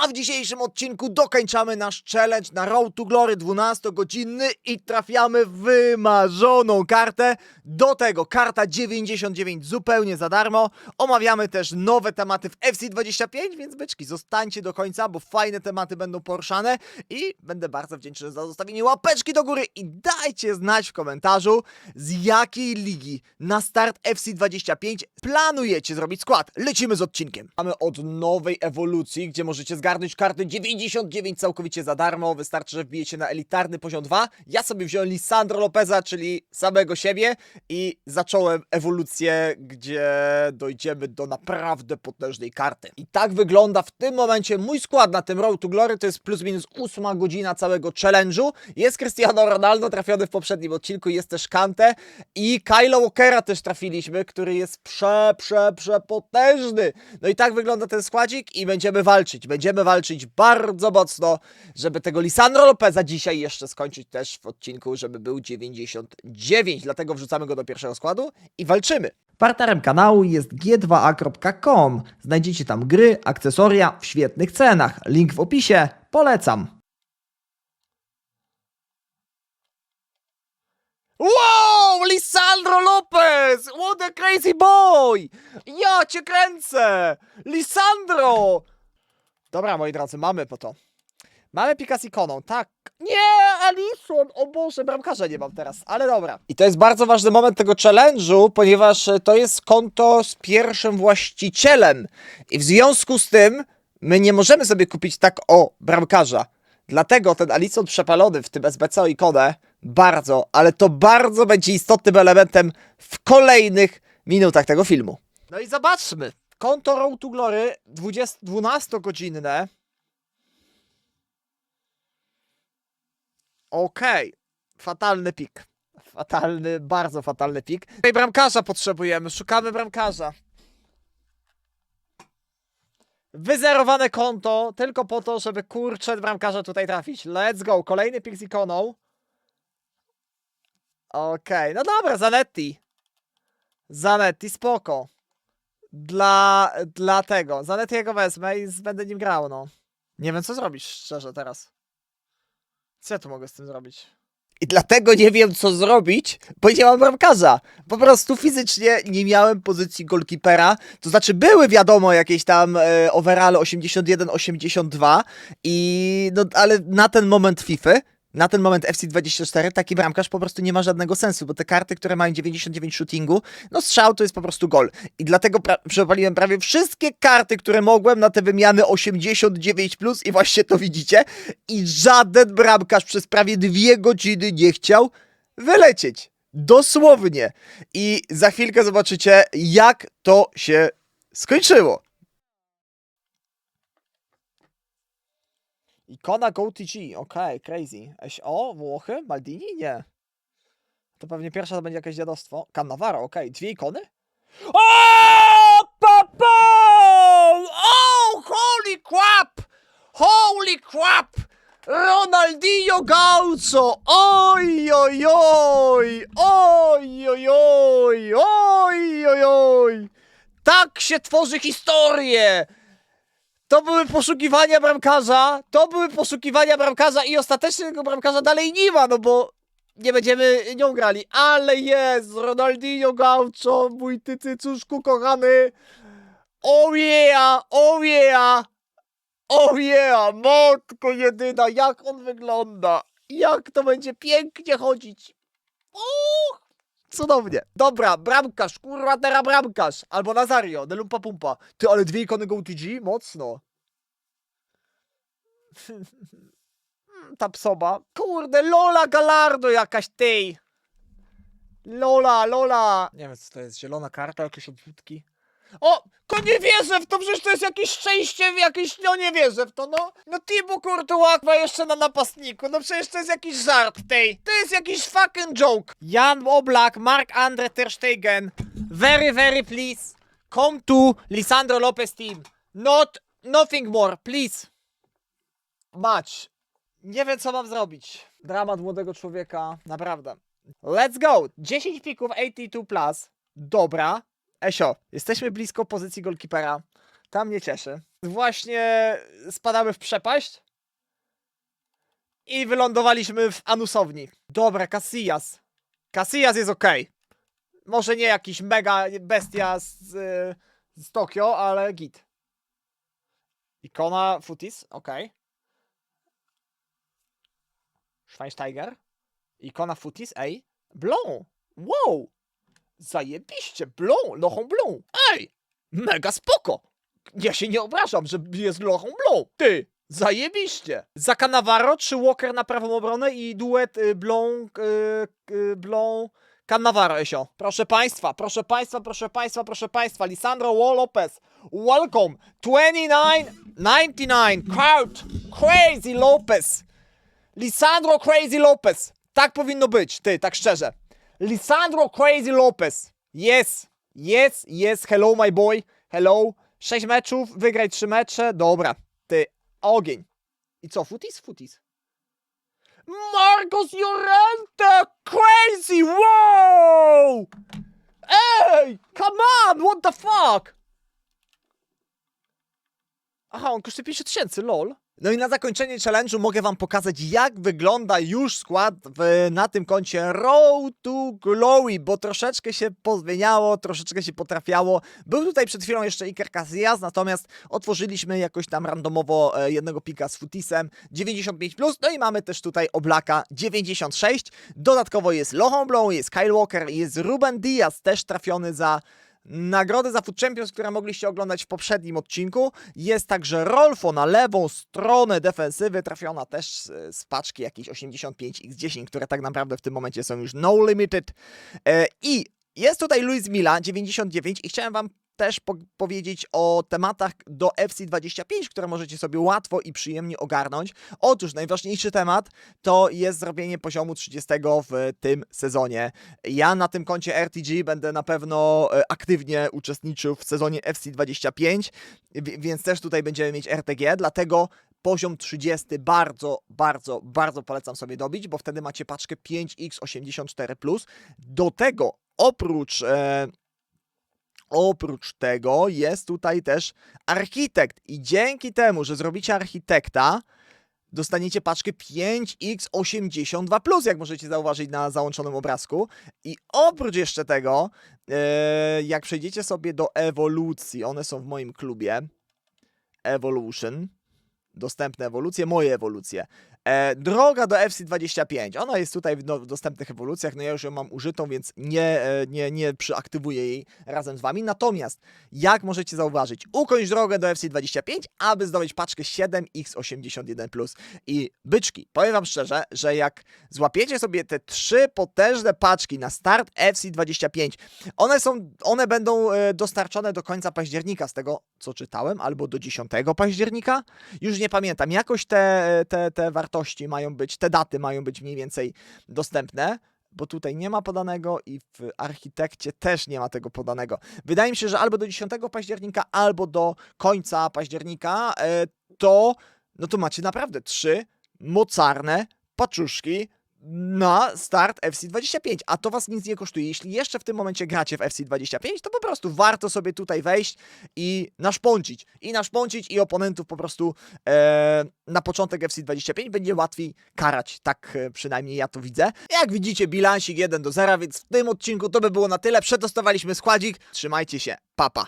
A w dzisiejszym odcinku dokończamy nasz challenge na Road to Glory 12-godzinny i trafiamy w wymarzoną kartę. Do tego karta 99 zupełnie za darmo. Omawiamy też nowe tematy w FC25, więc byczki, zostańcie do końca, bo fajne tematy będą poruszane i będę bardzo wdzięczny za zostawienie łapeczki do góry i dajcie znać w komentarzu, z jakiej ligi na start FC25 planujecie zrobić skład. Lecimy z odcinkiem. Mamy od nowej ewolucji, gdzie możecie zgarnąć kartę 99 całkowicie za darmo. Wystarczy, że wbijecie na elitarny poziom 2. Ja sobie wziąłem Lisandro Lopeza, czyli samego siebie i zacząłem ewolucję, gdzie dojdziemy do naprawdę potężnej karty. I tak wygląda w tym momencie mój skład na tym Road to Glory. To jest plus minus ósma godzina całego challenge'u. Jest Cristiano Ronaldo trafiony w poprzednim odcinku, jest też Kante i Kylo Walkera też trafiliśmy, który jest prze, prze, przepotężny. No i tak wygląda ten składzik i będziemy walczyć. Będziemy walczyć bardzo mocno, żeby tego Lisandro Lopeza dzisiaj jeszcze skończyć też w odcinku, żeby był 99. Dlatego wrzucamy go do pierwszego składu i walczymy. Partnerem kanału jest g2a.com. Znajdziecie tam gry, akcesoria w świetnych cenach. Link w opisie. Polecam. Wow! Lisandro Lopez! What a crazy boy! Ja cię kręcę! Lisandro! Dobra, moi drodzy, mamy po to. Mamy pika z ikoną, tak. Nie, Alison! O Boże, bramkarza nie mam teraz, ale dobra. I to jest bardzo ważny moment tego challenge'u, ponieważ e, to jest konto z pierwszym właścicielem. I w związku z tym my nie możemy sobie kupić tak o bramkarza. Dlatego ten Alison przepalony w tym SBC o ikonę bardzo, ale to bardzo będzie istotnym elementem w kolejnych minutach tego filmu. No i zobaczmy. Konto Road to Glory 20 12-godzinne. Okej. Fatalny pik. Fatalny, bardzo fatalny pik. Tutaj bramkarza potrzebujemy. Szukamy bramkarza. Wyzerowane konto tylko po to, żeby kurczę bramkarza tutaj trafić. Let's go. Kolejny pik z ikoną. Okej, no dobra, Zanetti. Zanetti, spoko. Dla, dla tego. Zanettiego wezmę i będę nim grał, no. Nie wiem, co zrobić, szczerze, teraz. Co ja tu mogę z tym zrobić? I dlatego nie wiem, co zrobić, bo nie mam bramkarza. Po prostu fizycznie nie miałem pozycji golkipera. To znaczy, były wiadomo jakieś tam e, overall 81-82 i no, ale na ten moment FIFA, na ten moment FC24 taki bramkarz po prostu nie ma żadnego sensu, bo te karty, które mają 99 shootingu, no strzał to jest po prostu gol. I dlatego pra- przepaliłem prawie wszystkie karty, które mogłem na te wymiany 89 plus i właśnie to widzicie. I żaden bramkarz przez prawie dwie godziny nie chciał wylecieć. Dosłownie. I za chwilkę zobaczycie, jak to się skończyło. Ikona GoTG, okej, crazy. SO, Włochy, Maldini? Nie. To pewnie pierwsza to będzie jakieś dziadostwo. Cannavaro, okej, dwie ikony? O, papa! Oh, holy crap! Holy crap! Ronaldinho Gaucho! Oj, oj, oj! Oj, oj, oj! Oj, oj, oj! Tak się tworzy historię! To były poszukiwania bramkarza, to były poszukiwania bramkarza i ostatecznie tego bramkarza dalej nie ma, no bo nie będziemy nią grali, ale jest Ronaldinho Gaucho, mój ty cycuszku kochany. Oh yeah, oh yeah, oh yeah, matko jedyna, jak on wygląda, jak to będzie pięknie chodzić. Uch, cudownie. Dobra, bramkarz, kurwa teraz bramkarz, albo Nazario, Delumpa Pumpa. Ty, ale dwie ikony GoTG, mocno. Ta psoba. Kurde, Lola Galardo jakaś tej. Lola, Lola. Nie wiem co to jest, zielona karta, jakieś obrzutki. O, to nie wierzę w to, przecież to jest jakieś szczęście, jakieś, no nie wierzę w to, no. No Thibaut Courtois ma jeszcze na napastniku, no przecież to jest jakiś żart tej. To jest jakiś fucking joke. Jan Oblak, Mark Andre Ter Stegen, very, very please, come to Lisandro Lopez team. Not, nothing more, please. Match. Nie wiem, co mam zrobić. Dramat młodego człowieka, naprawdę. Let's go! 10 pików 82+. Plus. Dobra. Esio, jesteśmy blisko pozycji golkipera. Tam mnie cieszy. Właśnie spadamy w przepaść i wylądowaliśmy w Anusowni. Dobra, Casillas. Casillas jest ok. Może nie jakiś mega bestia z, z Tokio, ale git. Ikona Futis, ok. Schweinsteiger. Ikona Futis, ej. Blon. Wow. Zajebiście. Blon. Lochą Blon. Ej. Mega spoko. Ja się nie obrażam, że jest lochą Blon. Ty. Zajebiście. Za Cannavaro czy Walker na prawą obronę i duet y, Blon, y, y, Blon, Cannavaro, Esio. Proszę państwa, proszę państwa, proszę państwa, proszę państwa. Lisandro Lopez. Welcome. 29, 99. Crowd. Crazy Lopez. Lisandro Crazy Lopez. Tak powinno być, ty, tak szczerze. Lisandro Crazy Lopez. Yes, yes, yes. Hello, my boy. Hello. 6 meczów, wygraj 3 mecze. Dobra, ty, ogień. I co, futis? Futis. Marcos Llorente! Crazy! Wow! Ej! Come on! What the fuck? Aha, on kosztuje 50 tysięcy, lol. No i na zakończenie challenge'u mogę wam pokazać, jak wygląda już skład w, na tym koncie Road to Glory, bo troszeczkę się pozmieniało, troszeczkę się potrafiało. Był tutaj przed chwilą jeszcze Iker Casillas, natomiast otworzyliśmy jakoś tam randomowo e, jednego pika z Futisem 95+, plus, no i mamy też tutaj Oblaka 96. Dodatkowo jest Lochon Blow, jest Kyle Walker, jest Ruben Diaz, też trafiony za Nagrodę za Food Champions, które mogliście oglądać w poprzednim odcinku. Jest także Rolfo na lewą stronę defensywy, trafiona też z, z paczki jakieś 85x10, które tak naprawdę w tym momencie są już no limited. I jest tutaj Luis Mila 99 i chciałem wam też po powiedzieć o tematach do FC25, które możecie sobie łatwo i przyjemnie ogarnąć. Otóż najważniejszy temat to jest zrobienie poziomu 30 w tym sezonie. Ja na tym koncie RTG będę na pewno e, aktywnie uczestniczył w sezonie FC25, wi- więc też tutaj będziemy mieć RTG, dlatego poziom 30 bardzo, bardzo, bardzo polecam sobie dobić, bo wtedy macie paczkę 5x84+. Do tego oprócz... E, Oprócz tego jest tutaj też architekt i dzięki temu, że zrobicie architekta, dostaniecie paczkę 5x82+, jak możecie zauważyć na załączonym obrazku. I oprócz jeszcze tego, e, jak przejdziecie sobie do ewolucji, one są w moim klubie, Evolution, dostępne ewolucje, moje ewolucje. E, droga do FC25, ona jest tutaj w, no, w dostępnych ewolucjach, no ja już ją mam użytą, więc nie, e, nie, nie przyaktywuję jej razem z Wami. Natomiast, jak możecie zauważyć, ukończ drogę do FC25, aby zdobyć paczkę 7x81+. I byczki, powiem Wam szczerze, że jak złapiecie sobie te trzy potężne paczki na start FC25, one są, one będą e, dostarczone do końca października, z tego co czytałem, albo do 10 października, już nie pamiętam, jakoś te, te, te wartości mają być, te daty mają być mniej więcej dostępne, bo tutaj nie ma podanego i w architekcie też nie ma tego podanego. Wydaje mi się, że albo do 10 października, albo do końca października, e, to, no to macie naprawdę trzy mocarne paczuszki na start FC25, a to was nic nie kosztuje. Jeśli jeszcze w tym momencie gracie w FC25, to po prostu warto sobie tutaj wejść i naszpącić. I naszpącić i oponentów po prostu e, na początek FC25 będzie łatwiej karać. Tak e, przynajmniej ja to widzę. Jak widzicie, bilansik 1 do 0, więc w tym odcinku to by było na tyle. Przetestowaliśmy składzik. Trzymajcie się. Papa.